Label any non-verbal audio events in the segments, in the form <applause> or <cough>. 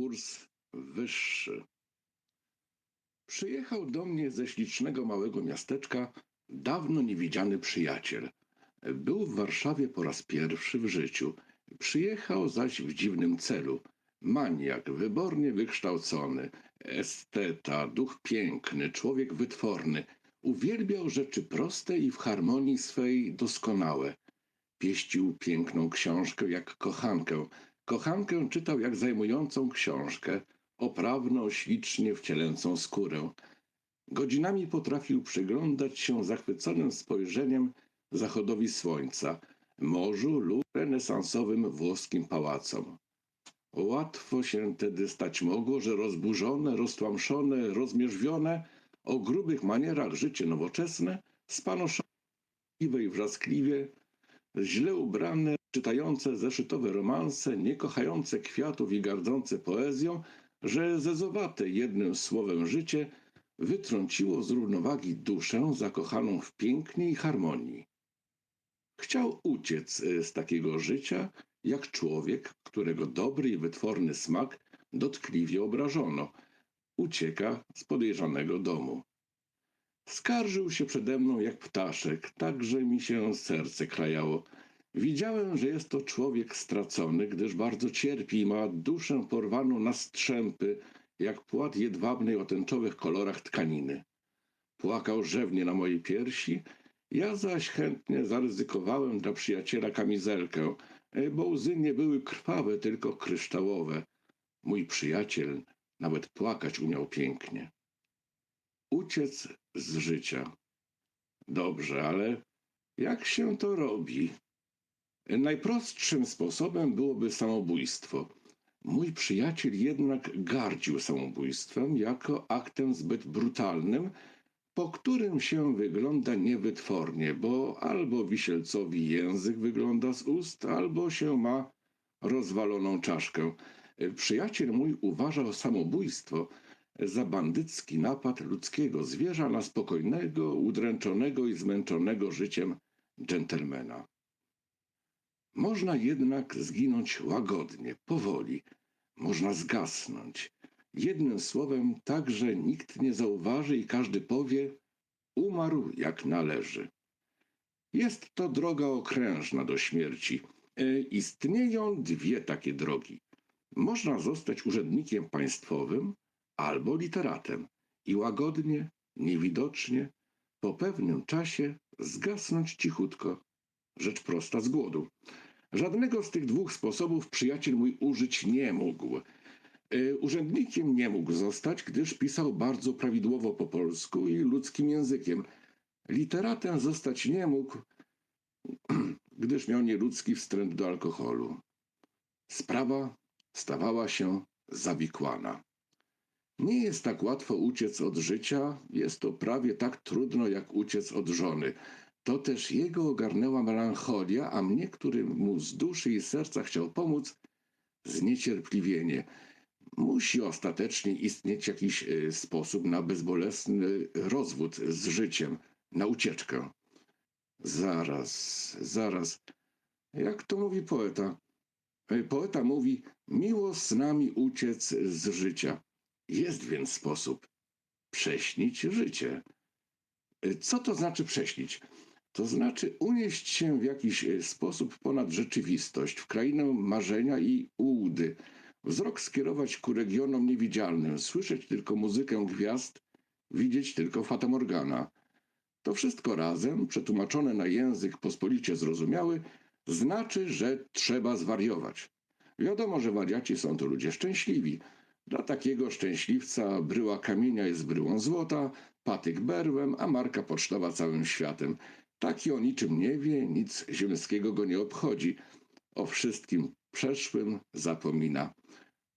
kurs wyższy. Przyjechał do mnie ze ślicznego małego miasteczka dawno niewidziany przyjaciel. Był w Warszawie po raz pierwszy w życiu. Przyjechał zaś w dziwnym celu. Maniak, wybornie wykształcony, esteta, duch piękny, człowiek wytworny. Uwielbiał rzeczy proste i w harmonii swej doskonałe. Pieścił piękną książkę jak kochankę. Kochankę czytał jak zajmującą książkę, oprawną, ślicznie wcielęcą skórę. Godzinami potrafił przyglądać się zachwyconym spojrzeniem zachodowi słońca, morzu lub renesansowym włoskim pałacom. Łatwo się tedy stać mogło, że rozburzone, roztłamszone, rozmierzwione, o grubych manierach życie nowoczesne, spanoszone i wrzaskliwie, źle ubrane, czytające zeszytowe romanse, nie kochające kwiatów i gardzące poezją, że zezowate jednym słowem życie wytrąciło z równowagi duszę zakochaną w pięknie i harmonii. Chciał uciec e, z takiego życia, jak człowiek, którego dobry i wytworny smak dotkliwie obrażono, ucieka z podejrzanego domu. Skarżył się przede mną jak ptaszek, tak że mi się serce krajało. Widziałem, że jest to człowiek stracony, gdyż bardzo cierpi i ma duszę porwaną na strzępy, jak płat jedwabnej o tęczowych kolorach tkaniny. Płakał rzewnie na mojej piersi, ja zaś chętnie zaryzykowałem dla przyjaciela kamizelkę, e, bo łzy nie były krwawe, tylko kryształowe. Mój przyjaciel nawet płakać umiał pięknie. Uciec z życia. Dobrze, ale jak się to robi? Najprostszym sposobem byłoby samobójstwo. Mój przyjaciel jednak gardził samobójstwem jako aktem zbyt brutalnym, po którym się wygląda niewytwornie, bo albo wisielcowi język wygląda z ust, albo się ma rozwaloną czaszkę. Przyjaciel mój uważał samobójstwo za bandycki napad ludzkiego zwierza na spokojnego, udręczonego i zmęczonego życiem dżentelmena. Można jednak zginąć łagodnie, powoli. Można zgasnąć. Jednym słowem, tak, że nikt nie zauważy i każdy powie, umarł jak należy. Jest to droga okrężna do śmierci. E, istnieją dwie takie drogi. Można zostać urzędnikiem państwowym albo literatem i łagodnie, niewidocznie, po pewnym czasie zgasnąć cichutko. Rzecz prosta z głodu. Żadnego z tych dwóch sposobów przyjaciel mój użyć nie mógł. E, urzędnikiem nie mógł zostać, gdyż pisał bardzo prawidłowo po polsku i ludzkim językiem. Literatem zostać nie mógł, <clears throat> gdyż miał nieludzki wstręt do alkoholu. Sprawa stawała się zawikłana. Nie jest tak łatwo uciec od życia, jest to prawie tak trudno jak uciec od żony. To też jego ogarnęła melancholia, a mnie, który mu z duszy i serca chciał pomóc, zniecierpliwienie. Musi ostatecznie istnieć jakiś e, sposób na bezbolesny rozwód z życiem, na ucieczkę. Zaraz, zaraz. Jak to mówi poeta? E, poeta mówi, miło z nami uciec z życia. Jest więc sposób. Prześnić życie. E, co to znaczy prześnić? To znaczy unieść się w jakiś sposób ponad rzeczywistość, w krainę marzenia i ułudy, Wzrok skierować ku regionom niewidzialnym, słyszeć tylko muzykę gwiazd, widzieć tylko fatamorgana. To wszystko razem, przetłumaczone na język pospolicie zrozumiały, znaczy, że trzeba zwariować. Wiadomo, że wariaci są to ludzie szczęśliwi. Dla takiego szczęśliwca bryła kamienia jest bryłą złota, patyk berłem, a marka pocztowa całym światem. Taki o niczym nie wie, nic ziemskiego go nie obchodzi. O wszystkim przeszłym zapomina.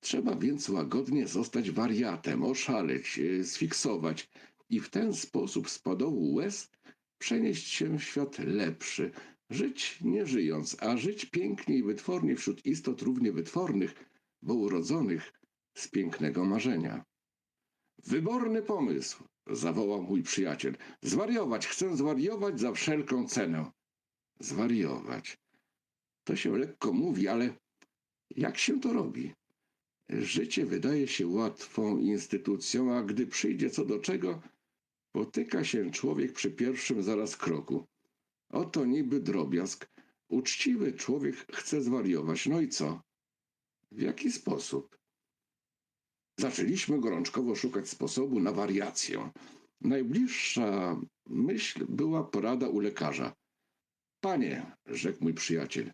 Trzeba więc łagodnie zostać wariatem, oszaleć, e, sfiksować i w ten sposób z podołu łez przenieść się w świat lepszy, żyć nie żyjąc, a żyć pięknie i wytwornie wśród istot równie wytwornych, bo urodzonych z pięknego marzenia. Wyborny pomysł, zawołał mój przyjaciel. Zwariować, chcę zwariować za wszelką cenę. Zwariować. To się lekko mówi, ale jak się to robi? Życie wydaje się łatwą instytucją, a gdy przyjdzie co do czego, potyka się człowiek przy pierwszym zaraz kroku. Oto niby drobiazg. Uczciwy człowiek chce zwariować. No i co? W jaki sposób? Zaczęliśmy gorączkowo szukać sposobu na wariację. Najbliższa myśl była porada u lekarza. Panie, rzekł mój przyjaciel,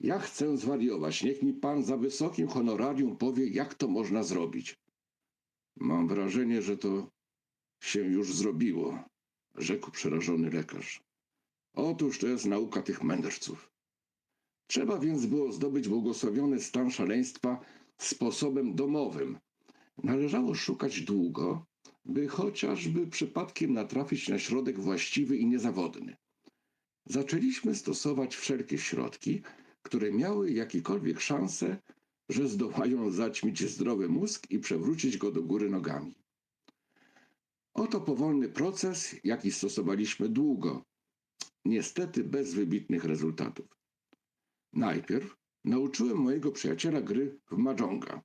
ja chcę zwariować. Niech mi pan za wysokim honorarium powie, jak to można zrobić. Mam wrażenie, że to się już zrobiło, rzekł przerażony lekarz. Otóż to jest nauka tych mędrców. Trzeba więc było zdobyć błogosławiony stan szaleństwa sposobem domowym. Należało szukać długo, by chociażby przypadkiem natrafić na środek właściwy i niezawodny. Zaczęliśmy stosować wszelkie środki, które miały jakiekolwiek szanse, że zdołają zaćmić zdrowy mózg i przewrócić go do góry nogami. Oto powolny proces, jaki stosowaliśmy długo, niestety bez wybitnych rezultatów. Najpierw nauczyłem mojego przyjaciela gry w Mahjonga.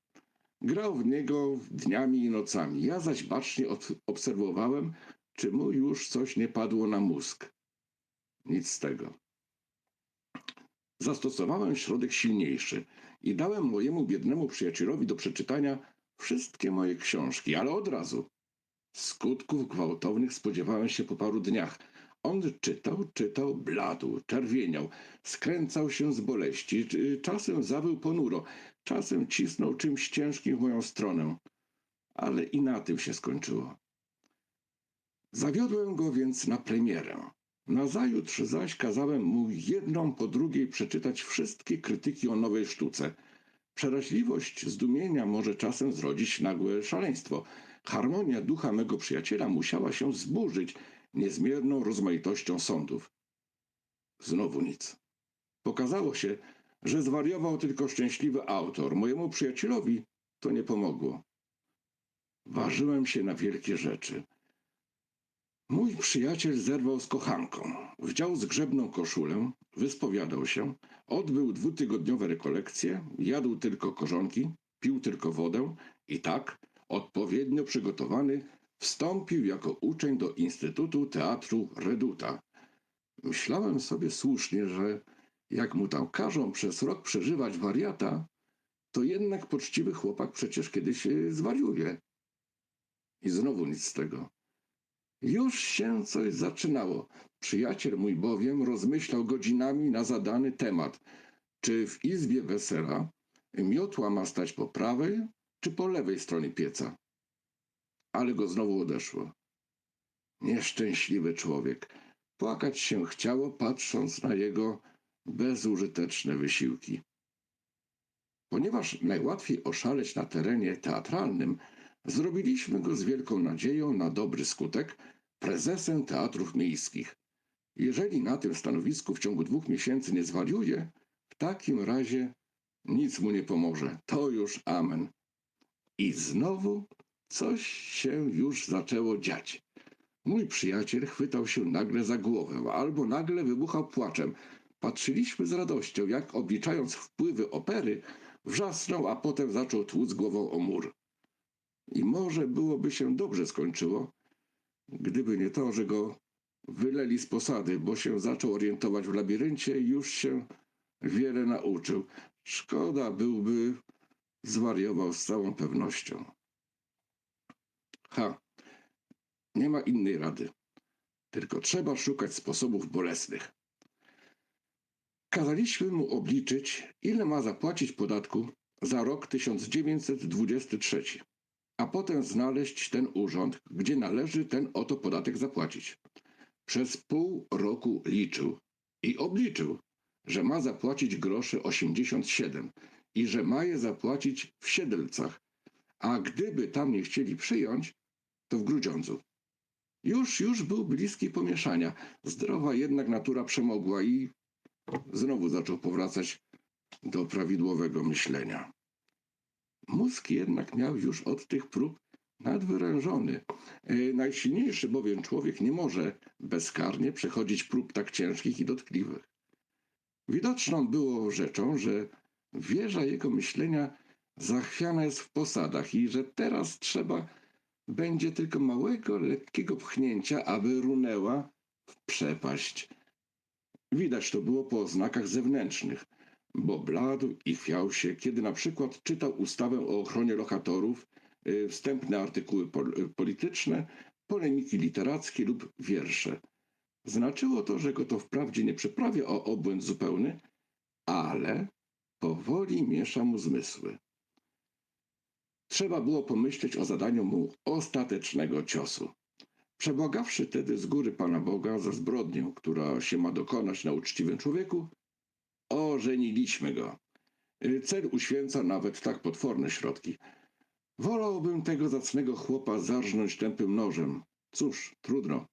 Grał w niego dniami i nocami. Ja zaś bacznie obserwowałem, czy mu już coś nie padło na mózg. Nic z tego. Zastosowałem środek silniejszy i dałem mojemu biednemu przyjacielowi do przeczytania wszystkie moje książki, ale od razu. Skutków gwałtownych spodziewałem się po paru dniach. On czytał, czytał, bladł, czerwieniał, skręcał się z boleści, czasem zawył ponuro, czasem cisnął czymś ciężkim w moją stronę. Ale i na tym się skończyło. Zawiodłem go więc na premierę. Nazajutrz zaś kazałem mu jedną po drugiej przeczytać wszystkie krytyki o nowej sztuce. Przeraźliwość zdumienia może czasem zrodzić nagłe szaleństwo. Harmonia ducha mego przyjaciela musiała się zburzyć niezmierną rozmaitością sądów. Znowu nic. Pokazało się, że zwariował tylko szczęśliwy autor. Mojemu przyjacielowi to nie pomogło. Ważyłem się na wielkie rzeczy. Mój przyjaciel zerwał z kochanką. Wdział zgrzebną koszulę, wyspowiadał się, odbył dwutygodniowe rekolekcje, jadł tylko korzonki, pił tylko wodę i tak, odpowiednio przygotowany, wstąpił jako uczeń do Instytutu Teatru Reduta. Myślałem sobie słusznie, że jak mu tam każą przez rok przeżywać wariata, to jednak poczciwy chłopak przecież kiedyś y, zwariuje. I znowu nic z tego. Już się coś zaczynało. Przyjaciel mój bowiem rozmyślał godzinami na zadany temat. Czy w izbie wesela miotła ma stać po prawej czy po lewej stronie pieca? Ale go znowu odeszło. Nieszczęśliwy człowiek. Płakać się chciało, patrząc na jego bezużyteczne wysiłki. Ponieważ najłatwiej oszaleć na terenie teatralnym, zrobiliśmy go z wielką nadzieją na dobry skutek prezesem teatrów miejskich. Jeżeli na tym stanowisku w ciągu dwóch miesięcy nie zwariuje, w takim razie nic mu nie pomoże. To już amen. I znowu coś się już zaczęło dziać. Mój przyjaciel chwytał się nagle za głowę, albo nagle wybuchał płaczem. Patrzyliśmy z radością, jak obliczając wpływy opery, wrzasnął, a potem zaczął tłuc głową o mur. I może byłoby się dobrze skończyło, gdyby nie to, że go wyleli z posady, bo się zaczął orientować w labiryncie i już się wiele nauczył. Szkoda byłby, zwariował z całą pewnością. Ha, nie ma innej rady. Tylko trzeba szukać sposobów bolesnych. Kazaliśmy mu obliczyć, ile ma zapłacić podatku za rok 1923, a potem znaleźć ten urząd, gdzie należy ten oto podatek zapłacić. Przez pół roku liczył i obliczył, że ma zapłacić grosze 87 i że ma je zapłacić w Siedlcach, a gdyby tam nie chcieli przyjąć, to w Grudziądzu. Już, już był bliski pomieszania. Zdrowa jednak natura przemogła i znowu zaczął powracać do prawidłowego myślenia. Mózg jednak miał już od tych prób nadwyrężony. E, Najsilniejszy bowiem człowiek nie może bezkarnie przechodzić prób tak ciężkich i dotkliwych. Widoczną było rzeczą, że wieża jego myślenia zachwiana jest w posadach i że teraz trzeba będzie tylko małego, lekkiego pchnięcia, aby runęła w przepaść. Widać to było po oznakach zewnętrznych, bo bladł i chwiał się, kiedy na przykład czytał ustawę o ochronie lokatorów, y, wstępne artykuły y, polityczne, polemiki literackie lub wiersze. Znaczyło to, że go to wprawdzie nie przyprawia o obłęd zupełny, ale powoli miesza mu zmysły. Trzeba było pomyśleć o zadaniu mu ostatecznego ciosu. Przebłagawszy tedy z góry Pana Boga za zbrodnię, która się ma dokonać na uczciwym człowieku, ożeniliśmy go. Cel uświęca nawet tak potworne środki. Wolałbym tego zacnego chłopa zarżnąć tępym nożem. Cóż, trudno.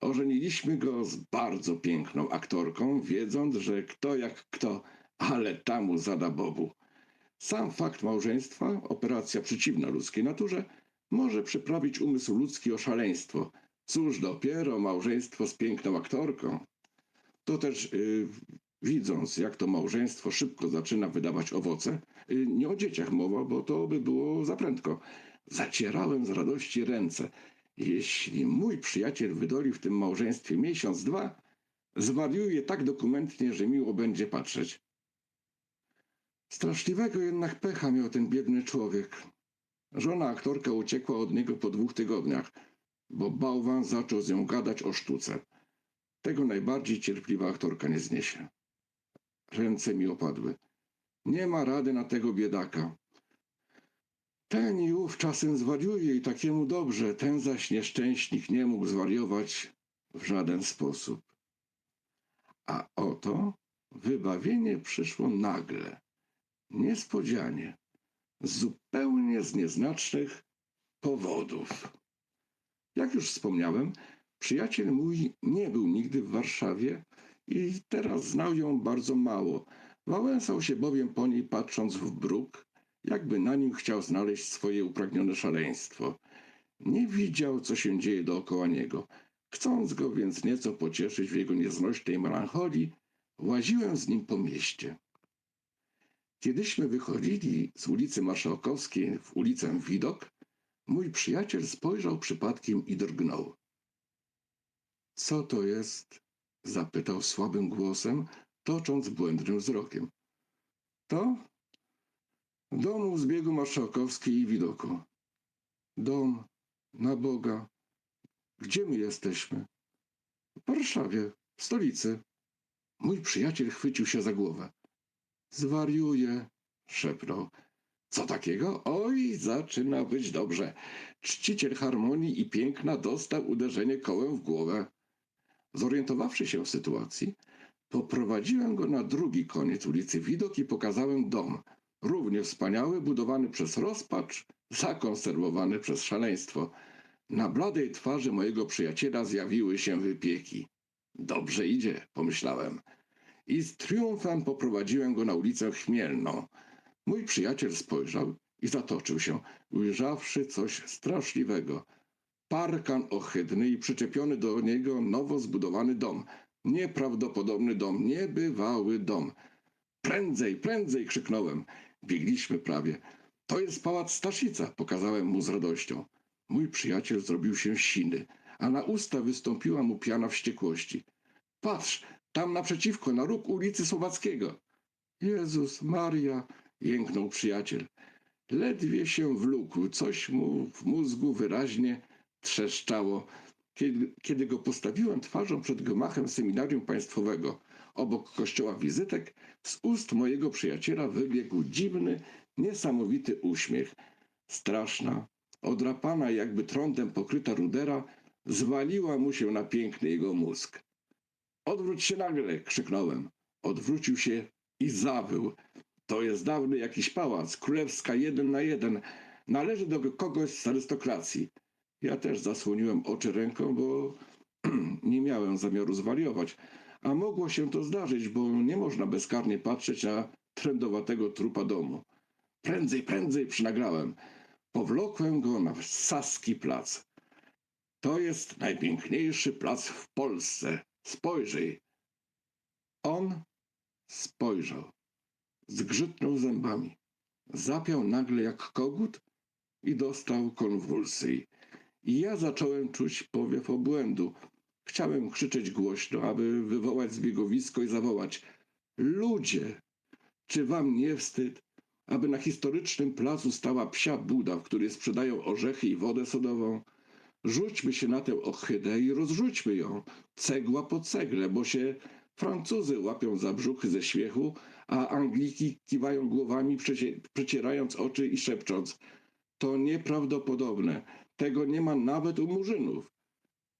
Ożeniliśmy go z bardzo piękną aktorką, wiedząc, że kto jak kto, ale tamu zada Bobu. Sam fakt małżeństwa, operacja przeciwna ludzkiej naturze, może przyprawić umysł ludzki o szaleństwo. Cóż dopiero małżeństwo z piękną aktorką. To też y, widząc, jak to małżeństwo szybko zaczyna wydawać owoce, y, nie o dzieciach mowa, bo to by było za prędko. Zacierałem z radości ręce. Jeśli mój przyjaciel wydoli w tym małżeństwie miesiąc, dwa, zwariuje tak dokumentnie, że miło będzie patrzeć. Straszliwego jednak pecha miał ten biedny człowiek. Żona aktorka uciekła od niego po dwóch tygodniach, bo bałwan zaczął z nią gadać o sztuce. Tego najbardziej cierpliwa aktorka nie zniesie. Ręce mi opadły. Nie ma rady na tego biedaka. Ten i ów czasem zwariuje i takiemu dobrze, ten zaś nieszczęśnik nie mógł zwariować w żaden sposób. A oto wybawienie przyszło nagle, niespodzianie, zupełnie z nieznacznych powodów. Jak już wspomniałem, przyjaciel mój nie był nigdy w Warszawie i teraz znał ją bardzo mało. Wałęsał się bowiem po niej patrząc w bruk, jakby na nim chciał znaleźć swoje upragnione szaleństwo. Nie widział, co się dzieje dookoła niego. Chcąc go więc nieco pocieszyć w jego nieznośnej melancholii, łaziłem z nim po mieście. Kiedyśmy wychodzili z ulicy Marszałkowskiej w ulicę Widok, mój przyjaciel spojrzał przypadkiem i drgnął. Co to jest? zapytał słabym głosem, tocząc błędnym wzrokiem. To? Dom u zbiegu Marszałkowskiej i Widoku. Dom, na Boga. Gdzie my jesteśmy? W Warszawie, w stolicy. Mój przyjaciel chwycił się za głowę. Zwariuje, szepnął. Co takiego? Oj, zaczyna być dobrze. Czciciel harmonii i piękna dostał uderzenie kołem w głowę. Zorientowawszy się w sytuacji, poprowadziłem go na drugi koniec ulicy Widok i pokazałem dom. Równie wspaniały, budowany przez rozpacz, zakonserwowany przez szaleństwo. Na bladej twarzy mojego przyjaciela zjawiły się wypieki. Dobrze idzie, pomyślałem. I z triumfem poprowadziłem go na ulicę Chmielną. Mój przyjaciel spojrzał i zatoczył się, ujrzawszy coś straszliwego. Parkan ohydny i przyczepiony do niego nowo zbudowany dom. Nieprawdopodobny dom, niebywały dom. Prędzej, prędzej, krzyknąłem. Biegliśmy prawie. To jest pałac Staszica, pokazałem mu z radością. Mój przyjaciel zrobił się siny, a na usta wystąpiła mu piana wściekłości. Patrz, tam naprzeciwko, na róg ulicy Słowackiego. Jezus Maria, jęknął przyjaciel. Ledwie się wlókł, coś mu w mózgu wyraźnie trzeszczało. Kiedy, kiedy go postawiłem twarzą przed gmachem seminarium państwowego, obok kościoła wizytek, z ust mojego przyjaciela wybiegł dziwny, niesamowity uśmiech. Straszna, odrapana jakby trądem pokryta rudera, zwaliła mu się na piękny jego mózg. Odwróć się nagle, krzyknąłem. Odwrócił się i zawył. To jest dawny jakiś pałac, królewska jeden na jeden. Należy do kogoś z arystokracji. Ja też zasłoniłem oczy ręką, bo <clears throat> nie miałem zamiaru zwariować. A mogło się to zdarzyć, bo nie można bezkarnie patrzeć na trędowatego trupa domu. Prędzej, prędzej przynagrałem. Powlokłem go na Saski Plac. To jest najpiękniejszy plac w Polsce. Spojrzyj. On spojrzał. Zgrzytnął zębami. Zapiał nagle jak kogut i dostał konwulsji. I ja zacząłem czuć powiew obłędu. Chciałem krzyczeć głośno, aby wywołać zbiegowisko i zawołać: Ludzie, czy wam nie wstyd, aby na historycznym placu stała psia buda, w której sprzedają orzechy i wodę sodową? Rzućmy się na tę ohydę i rozrzućmy ją, cegła po cegle, bo się Francuzy łapią za brzuchy ze śmiechu, a Angliki kiwają głowami, przecie- przecierając oczy i szepcząc: To nieprawdopodobne, tego nie ma nawet u murzynów.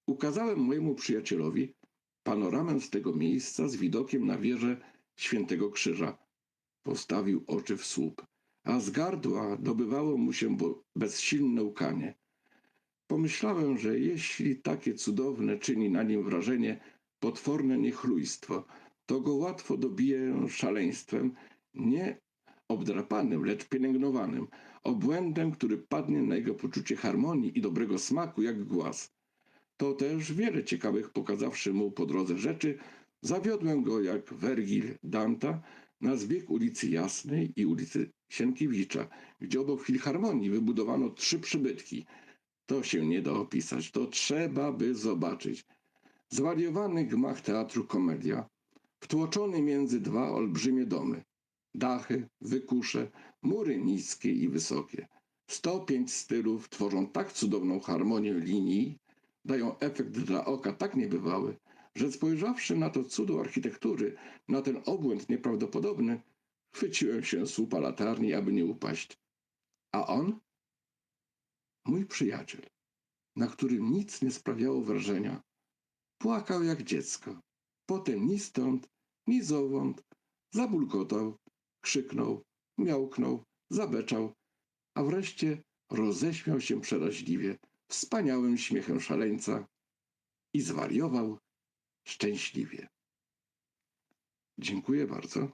Ukazałem mojemu przyjacielowi panoramę z tego miejsca z widokiem na wieżę Świętego Krzyża. Postawił oczy w słup, a z gardła dobywało mu się bezsilne łkanie. Pomyślałem, że jeśli takie cudowne czyni na nim wrażenie potworne niechlujstwo, to go łatwo dobije szaleństwem, nie obdrapanym, lecz pielęgnowanym, obłędem, który padnie na jego poczucie harmonii i dobrego smaku jak głaz. To też wiele ciekawych pokazawszy mu po drodze rzeczy, zawiodłem go jak Wergil Danta na zbieg ulicy Jasnej i ulicy Sienkiewicza, gdzie obok Filharmonii wybudowano trzy przybytki. To się nie da opisać, to trzeba by zobaczyć. Zwariowany gmach teatru komedia, wtłoczony między dwa olbrzymie domy. Dachy, wykusze, mury niskie i wysokie. 105 stylów tworzą tak cudowną harmonię linii, dają efekt dla oka tak niebywały, że spojrzawszy na to cudo architektury, na ten obłęd nieprawdopodobny, chwyciłem się słupa latarni, aby nie upaść. A on? Mój przyjaciel, na którym nic nie sprawiało wrażenia, płakał jak dziecko. Potem ni stąd, ni zowąd zabulgotał, krzyknął, miałknął, zabeczał, a wreszcie roześmiał się przeraźliwie, wspaniałym śmiechem szaleńca i zwariował szczęśliwie. Dziękuję bardzo.